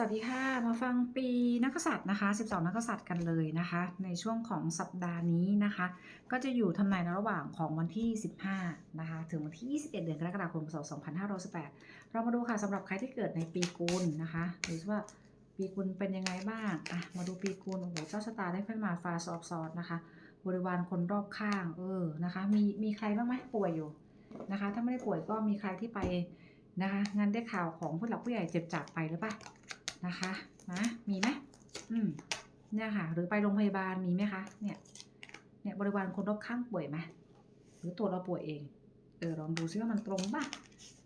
สวัสดีค่ะ มาฟังปีนักษัตริย์นะคะ 12 นักษัตริย์กันเลยนะคะ ในช่วงของสัปดาห์นี้นะคะ ก็จะอยู่ทำนายในระหว่างของวันที่ 15 นะคะ ถึงวันที่ 21 เดือนกรกฎาคมพศ2518 เรามาดูค่ะสำหรับใครที่เกิดในปีกุลนะคะหรือว่าปีกุลเป็นยังไงบ้างอะมาดูปีกุลโอ้โหเจ้าชะตาได้ขึ้นมาฟาซอฟซอสนะคะ บริวารคนรอบข้างเออนะคะมีมีใครบ้างไหมป่วยอยู่นะคะ ถ้าไม่ได้ป่วยก็มีใครที่ไปนะคะงานได้ข่าวของผู้หลักผู้ใหญ่เจ็บจากไปหรือเปล่า นะคะนะมีไหมอืมเนี่ยค่ะ หรือไปโรงพยาบาลมีไหมคะเนี่ย เนี่ยบริวารคนรอบข้างป่วยไหมหรือตัวเราป่วยเองเออลองดูซิว่ามันตรงป่ะ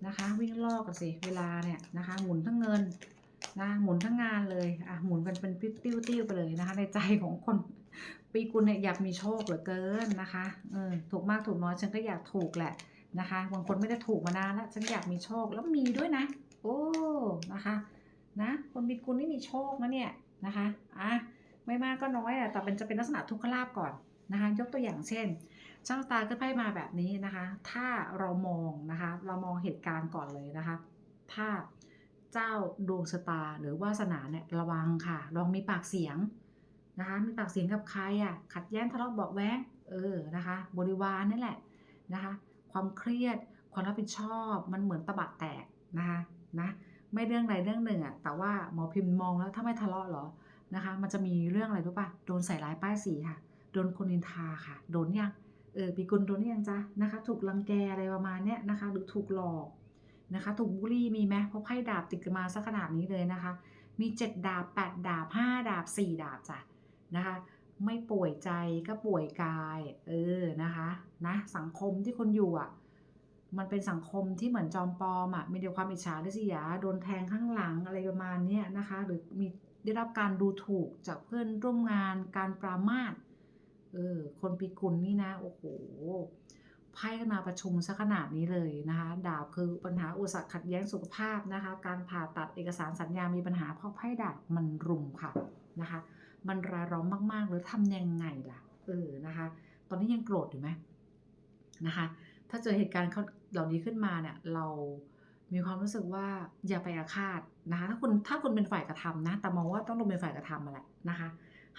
นะคะ วิ่งลอกกันสิเวลาเนี่ยนะคะ หมุนทั้งเงินนะหมุนทั้งงานเลยอะหมุนกันเป็นติ้วติ้วไปเลยนะคะ ในใจของคนปีกุลเนี่ยอยากมีโชคเหลือเกินนะคะเออถูกมากถูกน้อยฉันก็อยากถูกแหละนะคะบางคนไม่ได้ถูกมานานแล้วฉันอยากมีโชคแล้วมีด้วยนะ โอ้นะคะ นะ คนปีกุลนี่มีโชคนะเนี่ยนะคะอะไม่มากก็น้อยอะแต่เป็นจะเป็นลักษณะทุกขลาบก่อนนะคะ ยกตัวอย่างเช่นช่างตาขึ้นไพ่มาแบบนี้นะคะ ถ้าเรามองนะคะ เรามองเหตุการณ์ก่อนเลยนะคะถ้าเจ้าดวงชะตาหรือวาสนาเนี่ยระวังค่ะ ลองมีปากเสียงนะคะ มีปากเสียงกับใครอะ ขัดแย้งทะเลาะเบาะแว้ง เออ นะคะ บริวารนั่นแหละนะคะ ความเครียด ความรับผิดชอบ มันเหมือนตะบะแตกนะคะ นะ ไม่เรื่องใดเรื่องหนึ่งอะแต่ว่าหมอพิมพ์มองแล้วถ้าไม่ทะเลาะเหรอนะคะ มันจะมีเรื่องอะไรรู้ป่ะโดนใส่ร้ายป้ายสีค่ะ โดนคนนินทาค่ะ โดนยังเออปีกุลโดนยังจ๊ะนะคะ ถูกรังแกอะไรประมาณเนี้ยนะคะ หรือถูกหลอกนะคะ ถูกบูลลี่มีไหมเพราะไพ่ดาบติดกันมาสักขนาดนี้เลยนะคะ มีเจ็ดดาบแปดดาบห้าดาบสี่ดาบจ้ะนะคะ ไม่ป่วยใจก็ป่วยกาย เออนะคะนะสังคมที่คนอยู่อะ มันเป็นสังคมที่เหมือนจอมปลอมอะมีแต่ความอิจฉาริษยาโดนแทงข้างหลังอะไรประมาณนี้นะคะ หรือมีได้รับการดูถูกจากเพื่อนร่วมงานการปรามาสเออคนปีกุลนี่นะโอ้โหไพ่นมาประชุมซะขนาดนี้เลยนะคะ ดาบคือปัญหาอุปสรรคขัดแย้งสุขภาพนะคะ การผ่าตัดเอกสารสัญญามีปัญหาเพราะไพ่ดาบมันรุมค่ะนะคะ มันรายร้อนมากๆหรือทำยังไงล่ะเออนะคะ ตอนนี้ยังโกรธอยู่ไหมนะคะ ถ้าเจอเหตุการณ์เขาเหล่านี้ขึ้นมาเนี่ยเรามีความรู้สึกว่าอย่าไปอาฆาตนะคะถ้าคุณถ้าคุณเป็นฝ่ายกระทำนะ แต่มองว่าต้องลงเป็นฝ่ายกระทำมาแหละนะคะ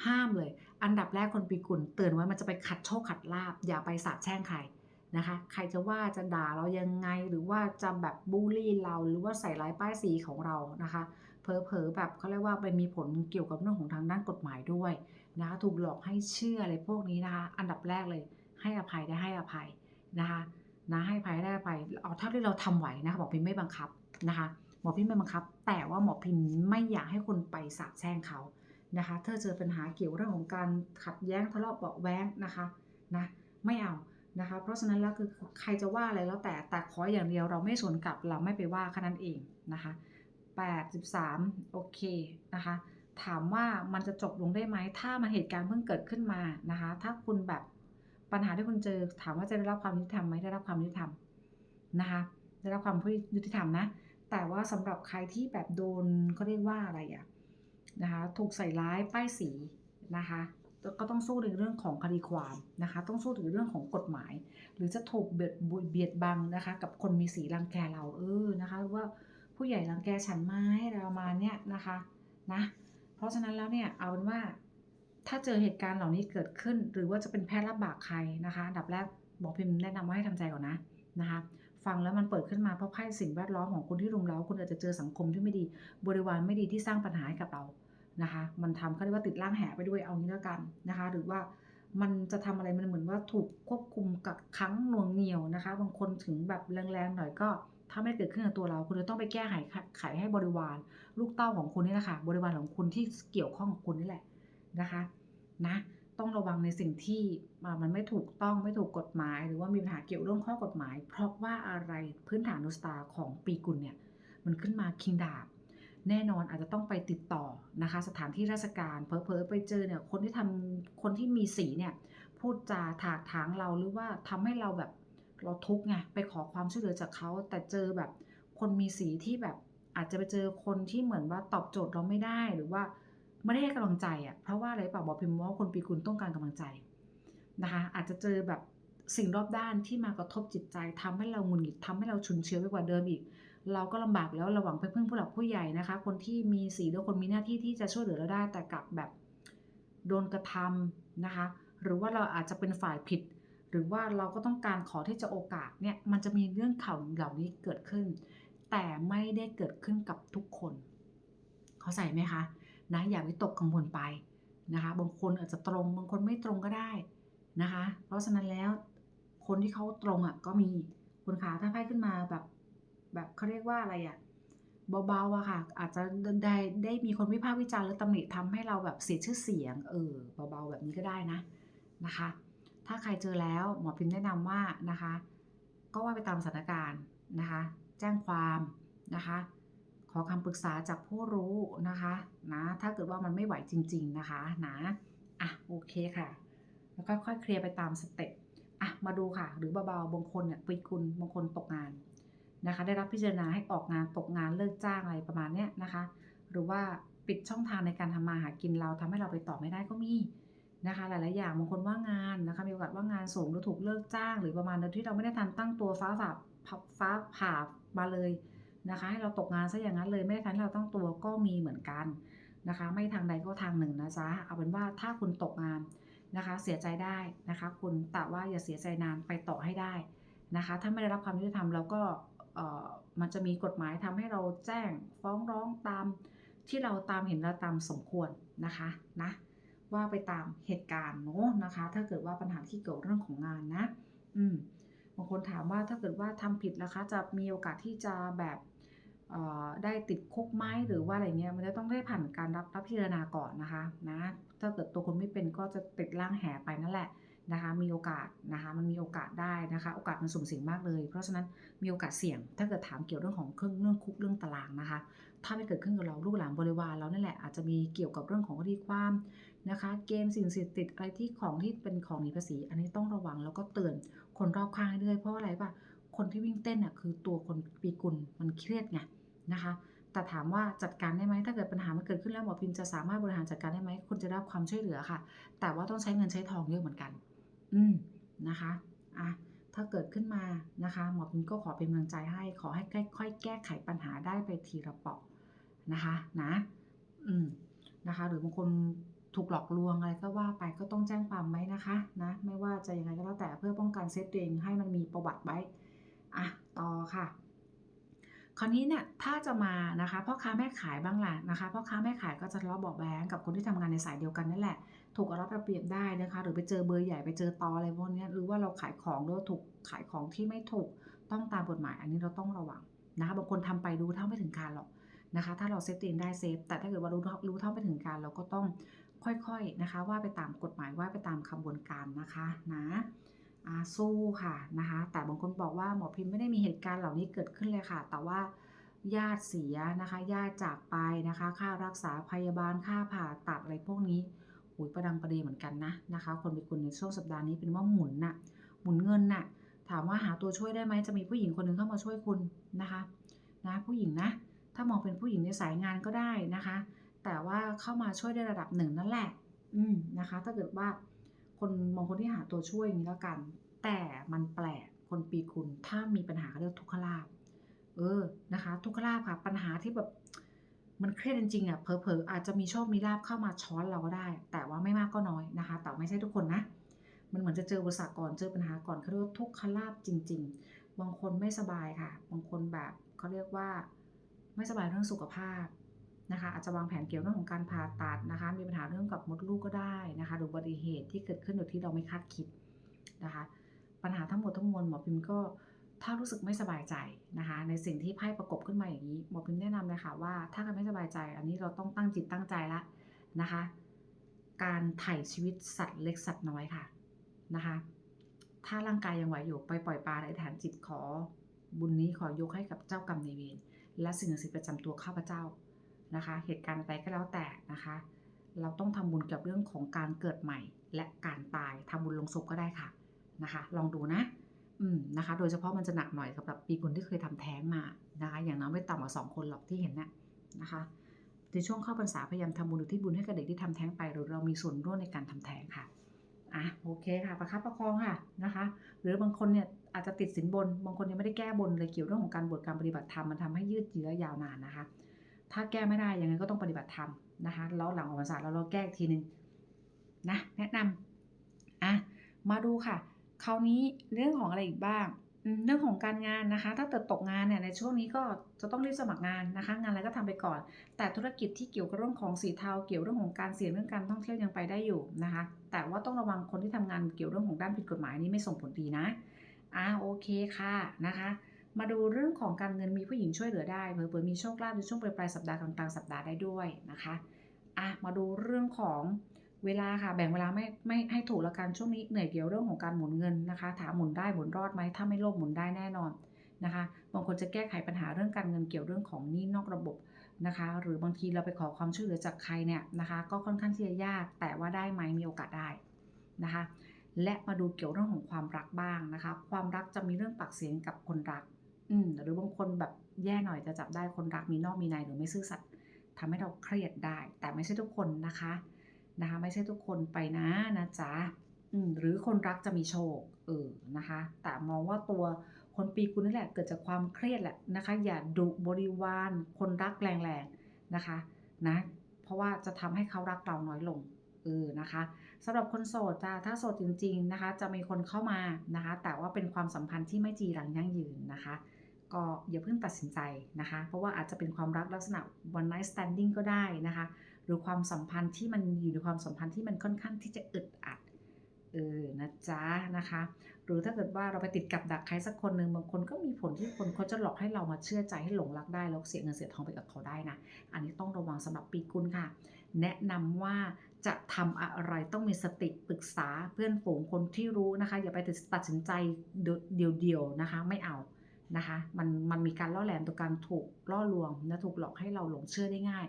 ห้ามเลย อันดับแรกคนปีกุลเตือนไว้มันจะไปขัดโชคขัดลาบ อย่าไปสาบแช่งใครนะคะ ใครจะว่าจะด่าเรายังไงหรือว่าจะแบบบูลลี่เราหรือว่าใส่ร้ายป้ายสีของเรานะคะ เผลอๆแบบเขาเรียกว่าไปมีผลเกี่ยวกับเรื่องของทางด้านกฎหมายด้วยนะคะถูกหลอกให้เชื่ออะไรพวกนี้นะคะ อันดับแรกเลยให้อภัยได้ให้อภัยนะคะ นะให้ภัยได้ไปเอาเท่าที่เราทำไหวนะคะหมอพิมไม่บังคับนะคะหมอพิมไม่บังคับ แต่ว่าหมอพิมไม่อยากให้คนไปสาบแช่งเขานะคะถ้าเจอปัญหาเกี่ยวเรื่องของการขัดแย้งทะเลาะเบาแว้งนะคะนะไม่เอานะคะเพราะฉะนั้นแล้วคือใครจะว่าอะไรแล้วแต่แต่ขออย่างเดียวเราไม่สวนกลับเราไม่ไปว่าแค่นั้นเองนะคะ83โอเคนะคะถามว่ามันจะจบลงได้ไหมถ้ามันเหตุการณ์เพิ่งเกิดขึ้นมานะคะถ้าคุณแบบ ปัญหาที่คุณเจอถามว่าจะได้รับความยุติธรรมไหมได้รับความยุติธรรมนะคะได้รับความยุติธรรมนะ แต่ว่าสำหรับใครที่แบบโดนเขาเรียกว่าอะไรอะนะคะถูกใส่ร้ายป้ายสีนะคะก็ต้องสู้ในเรื่องของคดีความนะคะ ต้องสู้ถึงเรื่องของกฎหมาย หรือจะถูกเบียดเบียดบังนะคะ กับคนมีสีรังแกเราเออนะคะว่าผู้ใหญ่รังแกฉันไหมอะไรประมาณเนี้ยนะคะนะเพราะฉะนั้นแล้วเนี่ยเอาเป็นว่า ถ้าเจอเหตุการณ์เหล่านี้เกิดขึ้น หรือว่าจะเป็นแพทย์รับบากใครนะคะดับแรกบอกพิมพ์แนะนำว่าให้ทำใจก่อนนะนะคะฟังแล้วมันเปิดขึ้นมาเพราะไพ่สิ่งแวดล้อมของคนที่รุมเร้าคุณอาจจะเจอสังคมที่ไม่ดี บริวารไม่ดีที่สร้างปัญหาให้กับเรานะคะ มันทำเขาเรียกว่าติดร่างแหไปด้วยเอางี้แล้วกันนะคะ หรือว่ามันจะทำอะไรมันเหมือนว่าถูกควบคุมกับคั้งหน่วงเหนียวนะคะ บางคนถึงแบบแรงๆหน่อยก็ถ้าไม่เกิดขึ้นกับตัวเรา คุณจะต้องไปแก้ไขไขให้บริวาร ลูกเต้าของคุณนี่แหละค่ะบริวารของคุณที่เกี่ยวข้องกับคุณนี่แหละนะคะ นะต้องระวังในสิ่งที่มันไม่ถูกต้องไม่ถูกกฎหมาย หรือว่ามีปัญหาเกี่ยวเรื่องข้อกฎหมาย เพราะว่าอะไรพื้นฐานนุสตาของปีกุลเนี่ยมันขึ้นมาคิงดาบแน่นอนอาจจะต้องไปติดต่อนะคะ สถานที่ราชการเพอเพอไปเจอเนี่ยคนที่ทำคนที่มีสีเนี่ยพูดจาถากถางเราหรือว่าทำให้เราแบบเราทุกข์ไงไปขอความช่วยเหลือจากเขาแต่เจอแบบคนมีสีที่แบบอาจจะไปเจอคนที่เหมือนว่าตอบโจทย์เราไม่ได้หรือว่า ไม่ได้ให้กำลังใจอะเพราะว่าอะไรเปล่าบอกพิมพ์ว่าคนปีกุลต้องการกำลังใจนะคะ อาจจะเจอแบบสิ่งรอบด้านที่มากระทบจิตใจทำให้เราหงุดหงิดทำให้เราฉุนเฉียวไปกว่าเดิมอีก เราก็ลำบากแล้วเราหวังไปพึ่งผู้หลักผู้ใหญ่นะคะ คนที่มีสีหรือคนมีหน้าที่ที่จะช่วยเหลือเราได้แต่กลับแบบโดนกระทำนะคะ หรือว่าเราอาจจะเป็นฝ่ายผิด หรือว่าเราก็ต้องการขอที่จะโอกาสเนี่ยมันจะมีเรื่องข่าวเหล่านี้เกิดขึ้น แต่ไม่ได้เกิดขึ้นกับทุกคน เข้าใจไหมคะ นะอย่าวิตกกังวลไปนะคะ บางคนอาจจะตรง บางคนไม่ตรงก็ได้นะคะ เพราะฉะนั้นแล้วคนที่เขาตรงอะก็มีคุณขาถ้าไพ่ขึ้นมาแบบแบบเขาเรียกว่าอะไรอะเบาๆอะค่ะ อาจจะได้ได้มีคนวิพากษ์วิจารณ์หรือตำหนิทำให้เราแบบเสียชื่อเสียง เออเบาๆแบบนี้ก็ได้นะนะคะ ถ้าใครเจอแล้วหมอพิมพ์แนะนำว่านะคะ ก็ว่าไปตามสถานการณ์นะคะ แจ้งความนะคะ ขอคำปรึกษาจากผู้รู้นะคะนะถ้าเกิดว่ามันไม่ไหวจริง ๆนะคะนะอะโอเคค่ะ แล้วก็ค่อยเคลียร์ไปตามสเต็ปอะมาดูค่ะ หรือเบาๆบางคนเนี่ยปีกุลบางคนตกงานนะคะ ได้รับพิจารณาให้ออกงานตกงานเลิกจ้างอะไรประมาณเนี้ยนะคะ หรือว่าปิดช่องทางในการทำมาหากินเราทำให้เราไปต่อไม่ได้ก็มีนะคะ หลายๆอย่างบางคนว่างงานนะคะมีโอกาสว่างงานสูงหรือถูกเลิกจ้าง หรือประมาณนั้นที่เราไม่ได้ทันตั้งตัวฟ้าผ่าฟ้าผ่ามาเลย นะคะให้เราตกงานซะอย่างนั้นเลยไม่ได้ทันให้เราตั้งตัวก็มีเหมือนกันนะคะ ไม่ทางใดก็ทางหนึ่งนะจ๊ะเอาเป็นว่าถ้าคุณตกงานนะคะ เสียใจได้นะคะ คุณแต่ว่าอย่าเสียใจนานไปต่อให้ได้นะคะ ถ้าไม่ได้รับความยุติธรรมเราก็เออมันจะมีกฎหมายทำให้เราแจ้งฟ้องร้องตามที่เราตามเห็นและตามสมควรนะคะนะว่าไปตามเหตุการณ์เนาะนะคะ ถ้าเกิดว่าปัญหาที่เกี่ยวเรื่องของงานนะ อืมบางคนถามว่าถ้าเกิดว่าทำผิดนะคะ จะมีโอกาสที่จะแบบ ได้ติดคุกไหมหรือว่าอะไรเงี้ยมันจะต้องได้ผ่านการรับรับพิจารณาก่อนนะคะนะถ้าเกิดตัวคนไม่เป็นก็จะติดล่างแหไปนั่นแหละนะคะมีโอกาสนะคะมันมีโอกาสได้นะคะโอกาสมันสุ่มเสี่ยงมากเลย เพราะฉะนั้นมีโอกาสเสี่ยง ถ้าเกิดถามเกี่ยวเรื่องของเครื่องเรื่องคุกเรื่องตารางนะคะ ถ้าไม่เกิดขึ้นกับเราลูกหลานบริวารเรานั่นแหละอาจจะมีเกี่ยวกับเรื่องของคดีความนะคะ เกมสิ่งเสพติดอะไรที่ของที่เป็นของหนีภาษี อันนี้ต้องระวังแล้วก็เตือนคนรอบข้างให้ด้วยเพราะอะไรปะ คนที่วิ่งเต้นน่ะคือตัวคนปีกุลมันเครียดไงนะคะ แต่ถามว่าจัดการได้ไหมถ้าเกิดปัญหามันเกิดขึ้นแล้วหมอพิมจะสามารถบริหารจัดการได้ไหมคุณจะได้รับความช่วยเหลือค่ะ แต่ว่าต้องใช้เงินใช้ทองเยอะเหมือนกัน อืมนะคะอะถ้าเกิดขึ้นมานะคะหมอพิมก็ขอเป็นกำลังใจให้ ขอให้ค่อยๆแก้ไขปัญหาได้ไปทีละเปาะนะคะนะอืมนะคะ หรือบางคนถูกหลอกลวงอะไรก็ว่าไปก็ต้องแจ้งความไหมนะคะนะไม่ว่าจะยังไงก็แล้วแต่เพื่อป้องกันเซฟตัวเองให้มันมีประวัติไว้ อะต่อค่ะ คราวนี้เนี่ยถ้าจะมานะคะพ่อค้าแม่ขายบ้างแหละนะคะพ่อค้าแม่ขายก็จะทะเลาะเบาแบงกับคนที่ทำงานในสายเดียวกันนั่นแหละ ถูกเอารัดเอาเปรียบได้นะคะ หรือไปเจอเบอร์ใหญ่ไปเจอตออะไรพวกนี้หรือว่าเราขายของแล้วถูกขายของที่ไม่ถูกต้องตามกฎหมายอันนี้เราต้องระวังนะคะบางคนทำไปรู้เท่าไม่ถึงการหรอกนะคะ ถ้าเราเซฟตัวเองได้เซฟ แต่ถ้าเกิดว่ารู้รู้เท่าไม่ถึงการเราก็ต้องค่อยๆนะคะ ว่าไปตามกฎหมายว่าไปตามขบวนการนะคะนะ สู้ค่ะนะคะแต่บางคนบอกว่าหมอพิมพ์ไม่ได้มีเหตุการณ์เหล่านี้เกิดขึ้นเลยค่ะ แต่ว่าญาติเสียนะคะญาติจากไปนะคะ ค่ารักษาพยาบาลค่าผ่าตัดอะไรพวกนี้หุยประดังประเดเหมือนกันนะนะคะ คนเป็นคนในช่วงสัปดาห์นี้เป็นว่าหมุนน่ะหมุนเงินน่ะถามว่าหาตัวช่วยได้ไหมจะมีผู้หญิงคนหนึ่งเข้ามาช่วยคุณนะคะนะผู้หญิงนะ ถ้ามองเป็นผู้หญิงในสายงานก็ได้นะคะ แต่ว่าเข้ามาช่วยได้ระดับหนึ่งนั่นแหละ อืมนะคะ ถ้าเกิดว่าคนมองคนที่หาตัวช่วยอย่างนี้แล้วกัน แต่มันแปลกคนปีกุลถ้ามีปัญหาเรื่องทุกขลาภเออนะคะ ทุกขลาภค่ะ ปัญหาที่แบบมันเครียดจริงๆอะเผลอๆอาจจะมีโชคมีลาภเข้ามาช้อนเราก็ได้ แต่ว่าไม่มากก็น้อยนะคะ แต่ไม่ใช่ทุกคนนะ มันเหมือนจะเจออุปสรรคก่อนเจอปัญหาก่อนเขาเรียกว่าทุกขลาภจริง ๆ บางคนไม่สบายค่ะ บางคนแบบเขาเรียกว่าไม่สบายเรื่องสุขภาพนะคะ อาจจะวางแผนเกี่ยวเรื่องของการผ่าตัดนะคะ มีปัญหาเรื่องกับมดลูกก็ได้นะคะหรืออุบัติเหตุที่เกิดขึ้นโดยที่เราไม่คาดคิดนะคะ ปัญหาทั้งหมดทั้งมวลหมอพิมก็ถ้ารู้สึกไม่สบายใจนะคะ ในสิ่งที่ไพ่ประกบขึ้นมาอย่างนี้หมอพิมแนะนำเลยค่ะว่าถ้าใครไม่สบายใจ อันนี้เราต้องตั้งจิตตั้งใจละนะคะ การไถ่ชีวิตสัตว์เล็กสัตว์น้อยค่ะนะคะ ถ้าร่างกายยังไหวอยู่ไปปล่อยปลาในฐานจิตขอบุญนี้ขอยกให้กับเจ้ากรรมนายเวรและสิ่งศักดิ์สิทธิ์ประจำตัวข้าพเจ้านะคะ เหตุการณ์อะไรก็แล้วแต่นะคะ เราต้องทำบุญกับเรื่องของการเกิดใหม่ และการตายทำบุญลงศพก็ได้ค่ะ นะคะ ลองดูนะอืมนะคะ โดยเฉพาะมันจะหนักหน่อยสำหรับปีคนที่เคยทำแท้งมานะคะ อย่างน้อยไม่ต่ำกว่าสองคนหรอกที่เห็นนะนะคะในช่วงเข้าพรรษาพยายามทำบุญอุที่บุญให้กับเด็กที่ทำแท้งไป หรือเรามีส่วนร่วมในการทำแท้งค่ะอะโอเคค่ะประคับประคองค่ะนะคะ หรือบางคนเนี่ยอาจจะติดสินบน บางคนยังไม่ได้แก้บนเลยเกี่ยวเรื่องของการบวชการปฏิบัติธรรมมันทำให้ยืดเยื้อยาวนานนะคะ ถ้าแก้ไม่ได้ยังไงก็ต้องปฏิบัติธรรมนะคะแล้วหลังออกพรรษาแล้วเราแก้อีกทีนึงนะแนะนำอะมาดูค่ะ คราวนี้เรื่องของอะไรอีกบ้าง เรื่องของการงานนะคะ ถ้าเกิดตกงานเนี่ยในช่วงนี้ก็จะต้องรีบสมัครงานนะคะ งานอะไรก็ทำไปก่อน แต่ธุรกิจที่เกี่ยวกับเรื่องของสีเทา เกี่ยวเรื่องของการเสี่ยงเรื่องการท่องเที่ยวยังไปได้อยู่นะคะ แต่ว่าต้องระวังคนที่ทำงานเกี่ยวเรื่องของด้านผิดกฎหมายนี่ไม่ส่งผลดีนะอ่าโอเคค่ะนะคะมาดูเรื่องของการเงินมีผู้หญิงช่วยเหลือได้เผื่อๆมีโชคลาภในช่วงปลายสัปดาห์กลางๆสัปดาห์ได้ด้วยนะคะอะมาดูเรื่องของ เวลาค่ะแบ่งเวลาไม่ไม่ให้ถูกละกันช่วงนี้เหนื่อยเกี่ยวเรื่องของการหมุนเงินนะคะ ถามหมุนได้หมุนรอดไหมถ้าไม่โลภหมุนได้แน่นอนนะคะบางคนจะแก้ไขปัญหาเรื่องการเงินเกี่ยวเรื่องของหนี้นอกระบบนะคะ หรือบางทีเราไปขอความช่วยเหลือจากใครเนี่ยนะคะ ก็ค่อนข้างที่จะยาก แต่ว่าได้ไหมมีโอกาสได้นะคะ และมาดูเกี่ยวเรื่องของความรักบ้างนะคะ ความรักจะมีเรื่องปากเสียงกับคนรัก อืมหรือบางคนแบบแย่หน่อยจะจับได้คนรักมีนอกมีในหรือไม่ซื่อสัตย์ทำให้เราเครียดได้ แต่ไม่ใช่ทุกคนนะคะ นะคะไม่ใช่ทุกคนไปนะนะจ๊ะหรือคนรักจะมีโชคเออนะคะ แต่มองว่าตัวคนปีกุลนี่แหละเกิดจากความเครียดแหละนะคะ อย่าดุบริวาร คนรักแรงๆนะคะนะเพราะว่าจะทำให้เขารักเราน้อยลงเออนะคะสำหรับคนโสดจ้าถ้าโสดจริง ๆนะคะ จะมีคนเข้ามานะคะ แต่ว่าเป็นความสัมพันธ์ที่ไม่จีรังยั่งยืนนะคะ ก็อย่าเพิ่งตัดสินใจนะคะ เพราะว่าอาจจะเป็นความรักลักษณะ one night standing ก็ได้นะคะ หรือความสัมพันธ์ที่มันอยู่ในความสัมพันธ์ที่มันค่อนข้างที่จะอึดอัดเออนะจ๊ะนะคะ หรือถ้าเกิดว่าเราไปติดกับดักใครสักคนหนึ่งบางคนก็มีผลที่คนเขาจะหลอกให้เรามาเชื่อใจให้หลงรักได้แล้วเสียเงินเสียทองไปกับเขาได้นะอันนี้ต้องระวังสำหรับปีกุลค่ะ แนะนำว่าจะทำอะไรต้องมีสติปรึกษาเพื่อนฝูงคนที่รู้นะคะ อย่าไปตัดสินใจเดียวๆนะคะ ไม่เอา นะคะมันมันมีการล่อแหลมตัวการถูกล่อลวงและถูกหลอกให้เราหลงเชื่อได้ง่าย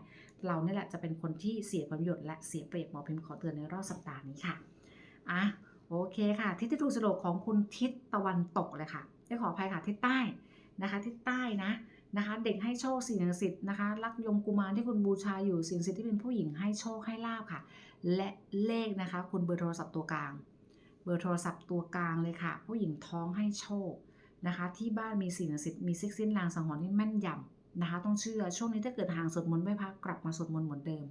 เราเนี่ยแหละจะเป็นคนที่เสียประโยชน์และเสียเปรียบหมอพิมพ์ขอเตือนในรอบสัปดาห์นี้ค่ะอะโอเคค่ะ ทิศที่ถูกสโลกของคุณทิศตะวันตกเลยค่ะได้ขออภัยค่ะทิศใต้นะคะทิศใต้นะนะคะเด็กให้โชคสิ่งศักดิ์สิทธิ์นะคะรักยมกุมารที่คุณบูชาอยู่สิ่งศักดิ์สิทธิ์ที่เป็นผู้หญิงให้โชคให้ลาบค่ะ และเลขนะคะ คุณเบอร์โทรศัพท์ตัวกลาง เบอร์โทรศัพท์ตัวกลางเลยค่ะ ผู้หญิงท้องให้โชค นะคะที่บ้านมีสิ่งศักดิ์สิทธิ์มีซิกซินลางสังหรณ์ที่แม่นยำนะคะ ต้องเชื่อช่วงนี้ถ้าเกิดห่างสวดมนต์ไม่พักกลับมาสวดมนต์เหมือนเดิม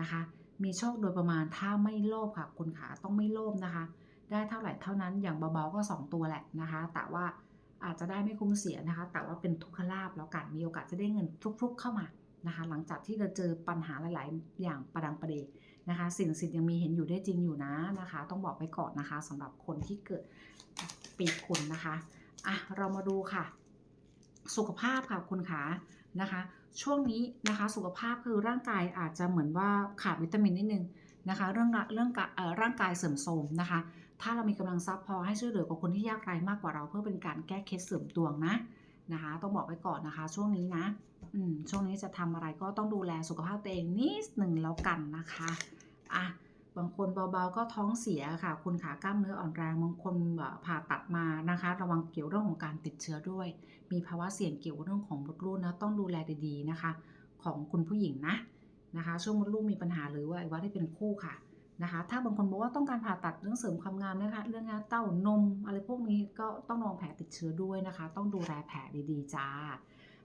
นะคะ มีโชคโดยประมาณถ้าไม่โลภค่ะคุณขาต้องไม่โลภนะคะ ได้เท่าไหร่เท่านั้นอย่างเบาๆก็ 2 ตัวแหละนะคะ แต่ว่าอาจจะได้ไม่คุ้มเสียนะคะ แต่ว่าเป็นทุกขลาบแล้วกันมีโอกาสจะได้เงินทุกๆเข้ามานะคะ หลังจากที่เราเจอปัญหาหลายๆ อย่างประดังประเดนะคะ สิ่งสิทธิ์ยังมีเห็นอยู่ได้จริงอยู่นะนะคะ ต้องบอกไว้ก่อนนะคะสำหรับคนที่เกิดปีกุลนะคะ อะเรามาดูค่ะ สุขภาพค่ะคุณขานะคะ ช่วงนี้นะคะสุขภาพคือร่างกายอาจจะเหมือนว่าขาดวิตามินนิดนึงนะคะเรื่องเรื่องร่างกายเสื่อมโทรมนะคะ ถ้าเรามีกำลังทรัพย์พอให้ช่วยเหลือกับคนที่ยากไร้มากกว่าเราเพื่อเป็นการแก้เคล็ดเสริมดวงนะนะคะ ต้องบอกไว้ก่อนนะคะ ช่วงนี้นะอืมช่วงนี้จะทำอะไรก็ต้องดูแลสุขภาพตัวเองนิดหนึ่งแล้วกันนะคะอะ บางคนเบาๆก็ท้องเสียค่ะ คุณขากล้ามเนื้ออ่อนแรงบางคนผ่าตัดมานะคะ ระวังเกี่ยวเรื่องของการติดเชื้อด้วย มีภาวะเสี่ยงเกี่ยวเรื่องของมดลูกนะต้องดูแลดีๆนะคะ ของคุณผู้หญิงนะนะคะ ช่วงมดลูกมีปัญหาหรือว่าไอ้ว่าที่เป็นคู่ค่ะนะคะ ถ้าบางคนบอกว่าต้องการผ่าตัดเรื่องเสริมความงามนะคะเรื่องงาเต้านมอะไรพวกนี้ก็ต้องระวังแผลติดเชื้อด้วยนะคะ ต้องดูแลแผลดีๆจ้า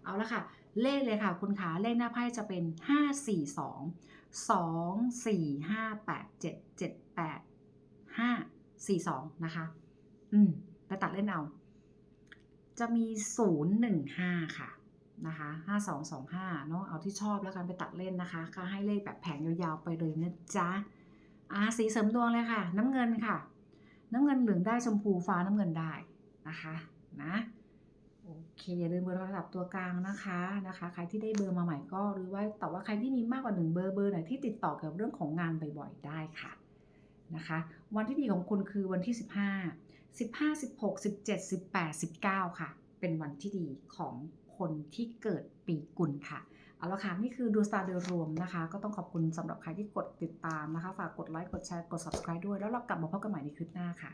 เอาละค่ะ เลขเลยค่ะ คุณขาเลขหน้าไพ่จะเป็น 5 4 2 2 4 5 8 7 7 8 5 4 2 นะคะ อืมไปตัดเล่นเอา จะมี 0 1 5 ค่ะนะคะ5 2 2 5เนาะเอาที่ชอบแล้วกันไปตัดเล่นนะคะ ก็ให้เลขแบบแผงยาวๆไปเลยนะจ๊ะอ่าสีเสริมดวงเลยค่ะ น้ำเงินค่ะ น้ำเงินเหลืองได้ชมพูฟ้าน้ำเงินได้นะคะนะ เคอย่าลืมเบอร์โทรศัพท์ตัวกลางนะคะนะคะ ใครที่ได้เบอร์มาใหม่ก็หรือว่าแต่ว่าใครที่มีมากกว่าหนึ่งเบอร์เบอร์ไหนที่ติดต่อเกี่ยวกับเรื่องของงานบ่อยๆได้ค่ะนะคะ วันที่ดีของคุณคือวันที่ 15 15 16 17 18 19 ค่ะ เป็นวันที่ดีของคนที่เกิดปีกุลค่ะเอาละค่ะนี่คือดูสตาร์โดยรวมนะคะ ก็ต้องขอบคุณสำหรับใครที่กดติดตามนะคะ ฝากกดไลค์กดแชร์กด subscribe ด้วยแล้วเรากลับมาพบกันใหม่ในคลิปหน้าค่ะ